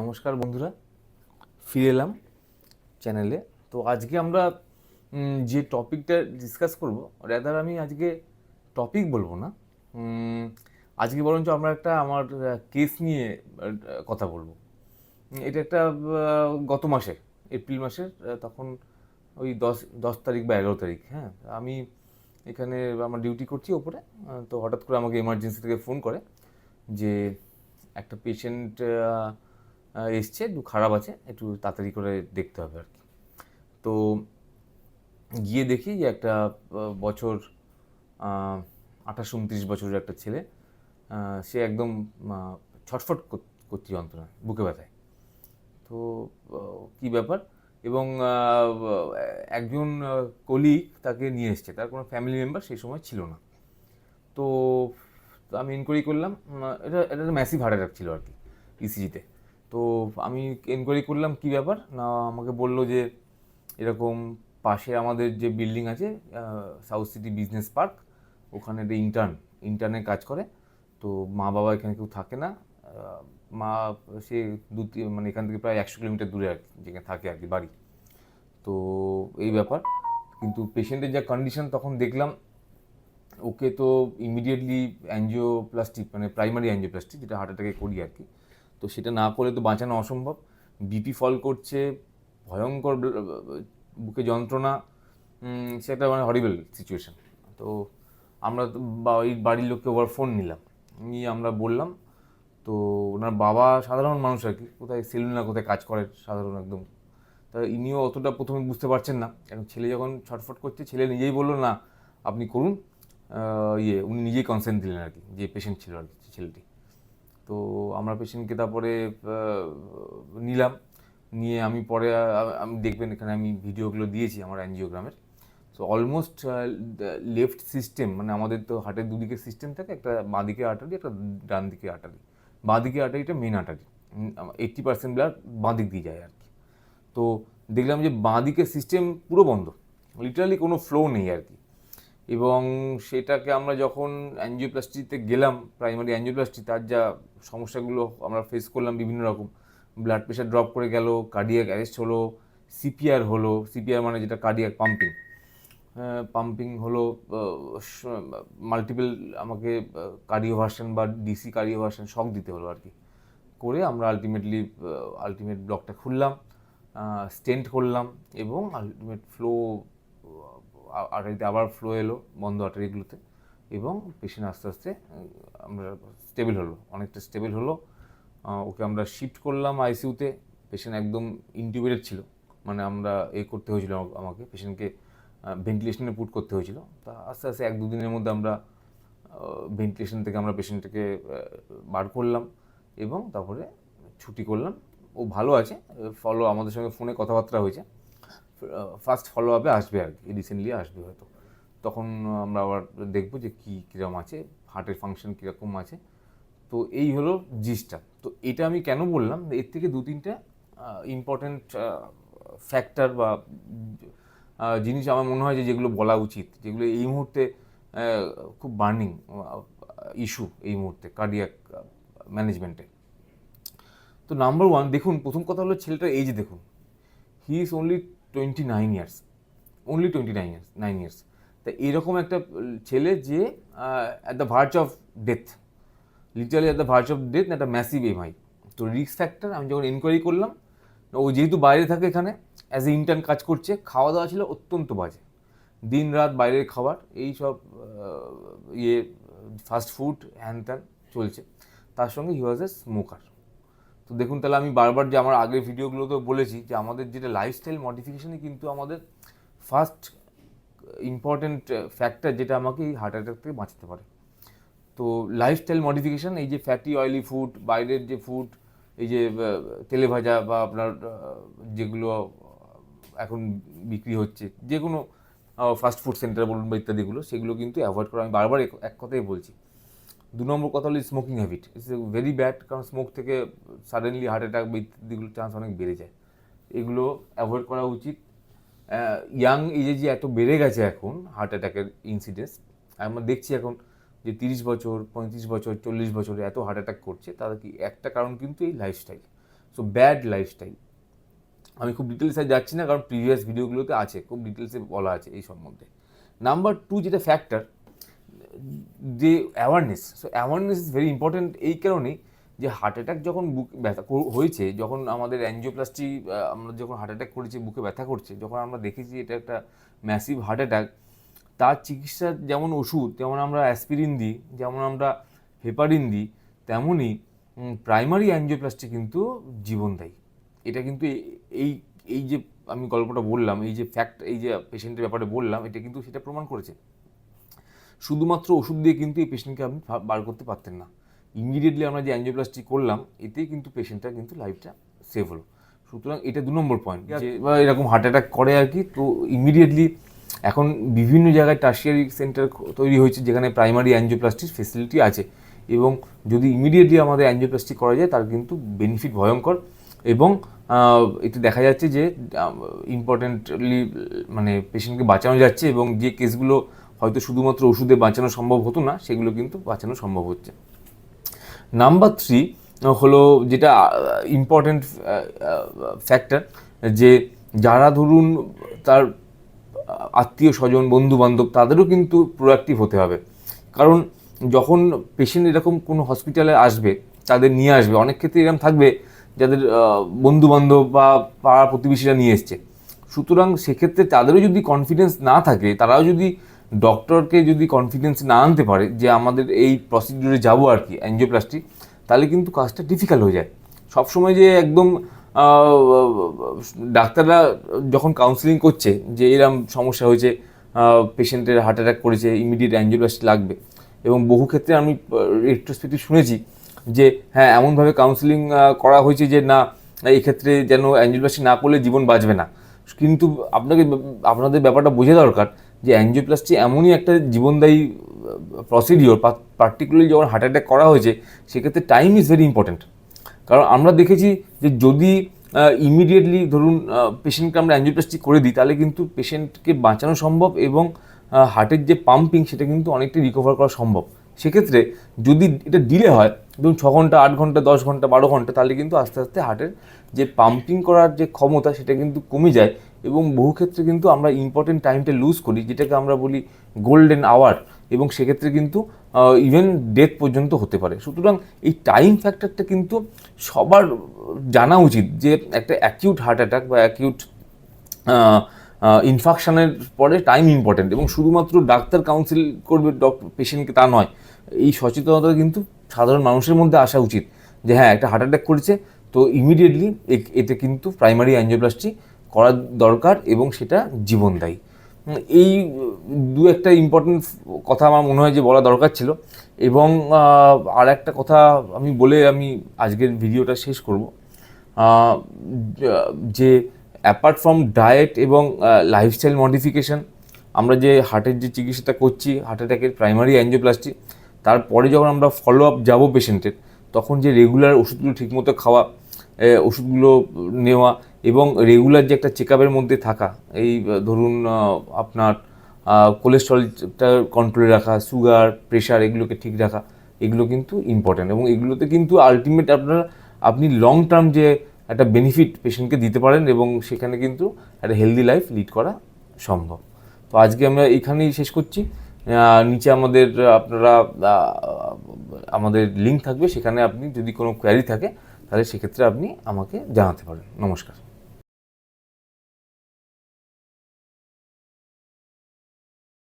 নমস্কার বন্ধুরা, ফিরে এলাম চ্যানেলে তো আজকে আমরা যে টপিকটা ডিসকাস করব রেদার আমি আজকে টপিক বলব না আজকে বরঞ্চ আমরা একটা আমার কেস নিয়ে কথা বলব। এটা একটা গত মাসে, এপ্রিল মাসের তখন ওই দশ দশ তারিখ বা এগারো তারিখ হ্যাঁ আমি এখানে আমার ডিউটি করছি ওপরে তো হঠাৎ করে আমাকে এমার্জেন্সি থেকে ফোন করে যে একটা পেশেন্ট এসছে, একটু খারাপ আছে, একটু তাড়াতাড়ি করে দেখতে হবে আর কি। তো গিয়ে দেখি যে একটা বছর আঠাশ উনত্রিশ বছরের একটা ছেলে সে একদম ছটফট কর- করছে যন্ত্রণা, বুকে ব্যথায়। তো কি ব্যাপার? এবং একজন কলিগ তাকে নিয়ে এসছে, তার কোনো ফ্যামিলি মেম্বার সেই সময় ছিল না। তো আমি এনকোয়ারি করলাম এটা এটা ম্যাসিভ হার্ট অ্যাটাক ছিল আর কি ইসিজিতে তো আমি এনকোয়ারি করলাম, কি ব্যাপার? না, আমাকে বলল যে এরকম পাশে আমাদের যে বিল্ডিং আছে সাউথ সিটি বিজনেস পার্ক ওখানে একটা ইন্টার্ন ইন্টার্নে কাজ করে। তো মা বাবা এখানে কেউ থাকে না। মা, সে দু মানে এখান থেকে প্রায় একশো কিলোমিটার দূরে আর কি, যেখানে থাকে আর কি বাড়ি। তো এই ব্যাপার। কিন্তু পেশেন্টের যা কন্ডিশন তখন দেখলাম, ওকে তো ইমিডিয়েটলি অ্যাঞ্জিওপ্লাস্টিক মানে প্রাইমারি অ্যাঞ্জিওপ্লাস্টিক যেটা হার্ট অ্যাটাকে করি আর কি তো সেটা না করলে তো বাঁচানো অসম্ভব। বিপি ফল করছে, ভয়ঙ্কর বুকে যন্ত্রণা সেটা মানে হরিবেল সিচুয়েশন তো আমরা ওই বাড়ির লোককে ওভার ফোন নিলাম। নিয়ে আমরা বললাম, তো ওনার বাবা সাধারণ মানুষ আর কি, কোথায় সেলুন না, কোথায় কাজ করে সাধারণ একদম। তা ইনিও অতটা প্রথমে বুঝতে পারছেন না এখন ছেলে যখন ছটফট করছে, ছেলে নিজেই বলল, না, আপনি করুন। ইয়ে উনি নিজেই কনসেন্ট দিলেন আর কি, যে পেশেন্ট ছিল আর কি ছেলেটি। তো আমরা পেশেন্টকে তারপরে নিলাম। নিয়ে আমি পরে আমি দেখবেন এখানে আমি ভিডিওগুলো দিয়েছি আমার অ্যানজিওগ্রামের সো অলমোস্ট লেফট সিস্টেম মানে আমাদের তো হার্টের দুদিকে সিস্টেম থাকে, একটা বাঁ দিকে আর্টারি একটা ডান দিকে আটারি বাঁ দিকে আটারিটা main artery eighty percent blood বাঁ দিক দিয়ে যায় আর কি। তো দেখলাম যে বাঁ দিকের সিস্টেম পুরো বন্ধ। লিটারালি কোনো ফ্লো নেই আর কি। এবং সেটাকে আমরা যখন অ্যাঞ্জিওপ্লাস্টিতে গেলাম প্রাইমারি অ্যাঞ্জিওপ্লাস্টি তার যা সমস্যাগুলো আমরা ফেস করলাম বিভিন্ন রকম। ব্লাড প্রেশার ড্রপ করে গেল কার্ডিয়াক অ্যারেস্ট হলো সিপিআর হলো সিপিআর মানে যেটা কার্ডিয়াক পাম্পিং পাম্পিং হলো মাল্টিপল আমাকে কার্ডিও ভার্সন বা ডিসি কার্ডিও ভার্সন শক দিতে হলো আর কি। করে আমরা আলটিমেটলি আলটিমেট ব্লকটা খুললাম স্টেন্ট করলাম এবং আলটিমেট ফ্লো আর্টারিতে আবার ফ্লো এলো, বন্ধ আর্টারিগুলোতে এবং পেশেন্ট আস্তে আস্তে আমরা স্টেবল হলো, অনেকটা স্টেবল হলো। ওকে আমরা শিফট করলাম আইসিউতে পেশেন্ট একদম ইনটিউবেটেড ছিল। মানে আমরা এ করতে হয়েছিল আমা- আমাকে পেশেন্টকে ভেন্টিলেশনে পুট করতে হয়েছিল। তা আস্তে আস্তে এক দুদিনের মধ্যে আমরা ভেন্টিলেশন থেকে আমরা পেশেন্টটাকে বার করলাম এবং তারপরে ছুটি করলাম। ও ভালো আছে, ফলো আমাদের সঙ্গে ফোনে কথাবার্তা হয়েছে। ফার্স্ট ফলো আপে আসবে আর কি রিসেন্টলি আসবে হয়তো। তখন আমরা আবার দেখব যে কী কীরকম আছে হার্টের ফাংশন কীরকম আছে। তো এই হলো জিসটা তো এটা আমি কেন বললাম? এর থেকে দু তিনটা ইম্পর্ট্যান্ট ফ্যাক্টর বা জিনিস আমার মনে হয় যে যেগুলো বলা উচিত, যেগুলো এই মুহূর্তে খুব বার্নিং ইস্যু এই মুহূর্তে কার্ডিয়াক ম্যানেজমেন্টে তো নাম্বার ওয়ান দেখুন, প্রথম কথা হলো ছেলেটার এজ দেখুন। He is only twenty nine years only twenty nine years nine years তা এরকম একটা ছেলে যে at the verge of death literally at the verge of death একটা ম্যাসিভ এমআই তো রিস্ক ফ্যাক্টর আমি যখন এনকোয়ারি করলাম, ও যেহেতু বাইরে থাকে এখানে অ্যাজ এ ইন্টার্ন কাজ করছে খাওয়া দাওয়া ছিল অত্যন্ত বাজে। দিন রাত বাইরের খাবার, এই সব ইয়ে ফাস্ট ফুড হ্যান ত্যান চলছে। তার সঙ্গে হি ওয়াজ এ স্মোকার তো দেখুন, তাহলে আমি বারবার যে আমার আগের ভিডিওগুলোতেও বলেছি যে আমাদের যেটা লাইফস্টাইল মডিফিকেশনই কিন্তু আমাদের ফার্স্ট ইম্পর্ট্যান্ট ফ্যাক্টর যেটা আমাকে এই হার্ট অ্যাটাক থেকে বাঁচাতে পারে। তো লাইফস্টাইল মডিফিকেশান এই যে ফ্যাটি অয়েলি ফুড বাইরের যে ফুড এই যে তেলে ভাজা বা আপনার যেগুলো এখন বিক্রি হচ্ছে যে কোনো ফাস্ট ফুড সেন্টার বলুন বা ইত্যাদিগুলো, সেগুলো কিন্তু অ্যাভয়েড করা। আমি বারবার এক কথাই বলছি। দু নম্বর কথা হলো smoking habit it's very bad কারণ স্মোক থেকে সাডেনলি হার্ট অ্যাটাক বা ইত্যাদিগুলোর চান্স অনেক বেড়ে যায়। এগুলো অ্যাভয়েড করা উচিত। ইয়াং এজে যে এত বেড়ে গেছে এখন হার্ট অ্যাটাকের ইনসিডেন্স আমরা দেখছি এখন যে তিরিশ বছর, পঁয়ত্রিশ বছর, চল্লিশ বছরে এত হার্ট অ্যাটাক করছে, তার কি একটা কারণ কিন্তু এই লাইফস্টাইল সো ব্যাড লাইফস্টাইল আমি খুব ডিটেলসে যাচ্ছি না, কারণ প্রিভিয়াস ভিডিওগুলোতে আছে, খুব ডিটেলসে বলা আছে এই সম্বন্ধে। নাম্বার টু যেটা ফ্যাক্টর যে awareness so awareness is very important এই কারণেই যে হার্ট অ্যাটাক যখন বুক ব্যথা হয়েছে, যখন আমাদের অ্যাঞ্জিওপ্লাস্টি আমরা যখন হার্ট অ্যাটাক করেছি, বুকে ব্যথা করছে, যখন আমরা দেখেছি এটা একটা ম্যাসিভ হার্ট অ্যাটাক তার চিকিৎসার যেমন ওষুধ, যেমন আমরা অ্যাসপিরিন দিই, যেমন আমরা হেপারিন দিই, তেমনই প্রাইমারি অ্যাঞ্জিওপ্লাস্টি কিন্তু জীবন দেয় এটা কিন্তু এই এই যে আমি গল্পটা বললাম, এই যে ফ্যাক্ট এই যে পেশেন্টের ব্যাপারে বললাম, এটা কিন্তু সেটা প্রমাণ করেছে। শুধুমাত্র ওষুধ দিয়ে কিন্তু এই পেশেন্টকে আপনি বার করতে পারতেন না। ইমিডিয়েটলি আমরা যে অ্যাঞ্জিওপ্লাস্টি করলাম এতেই কিন্তু পেশেন্টটা কিন্তু লাইফটা সেভ হলো। সুতরাং এটা দু নম্বর পয়েন্ট যে বা এরকম হার্ট অ্যাটাক করে আর কি। তো ইমিডিয়েটলি এখন বিভিন্ন জায়গায় টার্সিয়ারি সেন্টার তৈরি হয়েছে যেখানে প্রাইমারি অ্যাঞ্জিওপ্লাস্টির ফেসিলিটি আছে। এবং যদি ইমিডিয়েটলি আমাদের অ্যাঞ্জিওপ্লাস্টি করা যায় তার কিন্তু বেনিফিট ভয়ঙ্কর। এবং এতে দেখা যাচ্ছে যে ইম্পর্টেন্টলি মানে পেশেন্টকে বাঁচানো যাচ্ছে এবং যে কেসগুলো হয়তো শুধুমাত্র ওষুধে বাঁচানো সম্ভব হতো না, সেগুলো কিন্তু বাঁচানো সম্ভব হচ্ছে। নাম্বার থ্রি হলো যেটা ইম্পর্টেন্ট ফ্যাক্টর যে যারা ধরুন তার আত্মীয় স্বজন বন্ধু বান্ধব তাদেরও কিন্তু প্রোয়াক্টিভ হতে হবে। কারণ যখন পেশেন্ট এরকম কোনো হসপিটালে আসবে, তাদের নিয়ে আসবে, অনেক ক্ষেত্রে এরকম থাকবে যাদের বন্ধু বান্ধব বা পাড়া প্রতিবেশীরা নিয়ে এসছে। সুতরাং সেক্ষেত্রে তাদেরও যদি কনফিডেন্স না থাকে, তারাও যদি ডক্টরকে যদি কনফিডেন্স না আনতে পারে যে আমাদের এই প্রসিডিউরে যাব আর কি অ্যাঞ্জিওপ্লাস্টি তাহলে কিন্তু কাজটা ডিফিকাল্ট হয়ে যায়। সবসময় যে একদম ডাক্তাররা যখন কাউন্সিলিং করছে যে এরম সমস্যা হয়েছে পেশেন্টের হার্ট অ্যাটাক করেছে ইমিডিয়েট অ্যাঞ্জিওপ্লাস্টি লাগবে এবং বহু ক্ষেত্রে আমি রেট্রোস্পেক্টিভ শুনেছি যে হ্যাঁ এমনভাবে কাউন্সিলিং করা হয়েছে যে না, এই ক্ষেত্রে যেন অ্যাঞ্জিওপ্লাস্টি না করলে জীবন বাঁচবে না। কিন্তু আপনাকে, আপনাদের ব্যাপারটা বোঝা দরকার যে অ্যাঞ্জিওপ্লাস্টি এমনই একটা জীবনদায়ী প্রসিডিওর পার্টিকুলারলি যখন হার্ট অ্যাটাক করা হয়েছে, সেক্ষেত্রে টাইম ইজ ভেরি ইম্পর্ট্যান্ট কারণ আমরা দেখেছি যে যদি ইমিডিয়েটলি ধরুন পেশেন্টকে আমরা অ্যাঞ্জিওপ্লাস্টি করে দিই, তাহলে কিন্তু পেশেন্টকে বাঁচানো সম্ভব এবং হার্টের যে পাম্পিং সেটা কিন্তু অনেকটাই রিকভার করা সম্ভব। সেক্ষেত্রে যদি এটা ডিলে হয়, ধরুন ছ ঘণ্টা, আট ঘণ্টা, দশ ঘণ্টা, বারো ঘণ্টা, তাহলে কিন্তু আস্তে আস্তে হার্টের যে পাম্পিং করার যে ক্ষমতা সেটা কিন্তু কমে যায়। এবং বহু ক্ষেত্রে কিন্তু আমরা ইম্পর্টেন্ট টাইমটা লুজ করি, যেটাকে আমরা বলি গোল্ডেন আওয়ার এবং সেক্ষেত্রে কিন্তু ইভেন ডেথ পর্যন্ত হতে পারে। সুতরাং এই টাইম ফ্যাক্টরটা কিন্তু সবার জানা উচিত যে একটা অ্যাকিউট হার্ট অ্যাটাক বা অ্যাকিউট ইনফাকশনের পরে টাইম ইম্পর্টেন্ট এবং শুধুমাত্র ডাক্তার কাউন্সিল করবে ডক্টর পেশেন্টকে তা নয়। এই সচেতনতা কিন্তু সাধারণ মানুষের মধ্যে আসা উচিত যে হ্যাঁ একটা হার্ট অ্যাটাক করেছে, তো ইমিডিয়েটলি এতে কিন্তু প্রাইমারি অ্যাঞ্জিওপ্লাস্টি করা দরকার এবং সেটা জীবনদায়ী। এই দু একটা ইম্পর্টেন্ট কথা আমার মনে হয় যে বলা দরকার ছিল এবং আর একটা কথা আমি বলে আমি আজকের ভিডিওটা শেষ করব। যে অ্যাপার্ট ফ্রম ডায়েট এবং লাইফস্টাইল মডিফিকেশন আমরা যে হার্টের যে চিকিৎসাটা করছি হার্ট অ্যাটাকের প্রাইমারি অ্যাঞ্জিওপ্লাস্টি তারপরে যখন আমরা ফলো আপ যাব পেশেন্টের তখন যে রেগুলার ওষুধগুলো ঠিকমতো খাওয়া ওষুধগুলো নেওয়া এবং রেগুলার যে একটা চেক মধ্যে থাকা, এই ধরুন আপনার কোলেস্ট্রলটা কন্ট্রোলে রাখা সুগার প্রেশার এগুলোকে ঠিক রাখা, এগুলো কিন্তু ইম্পর্ট্যান্ট এবং এগুলোতে কিন্তু আলটিমেট আপনার, আপনি লং টার্ম যে একটা বেনিফিট পেশেন্টকে দিতে পারেন এবং সেখানে কিন্তু একটা হেলদি লাইফ লিড করা সম্ভব। তো আজকে আমরা এইখানেই শেষ করছি। নিচে আমাদের, আপনারা আমাদের লিঙ্ক থাকবে, সেখানে আপনি যদি কোনো কোয়ারি থাকে, তাহলে সেক্ষেত্রে আপনি আমাকে জানাতে পারেন। নমস্কার।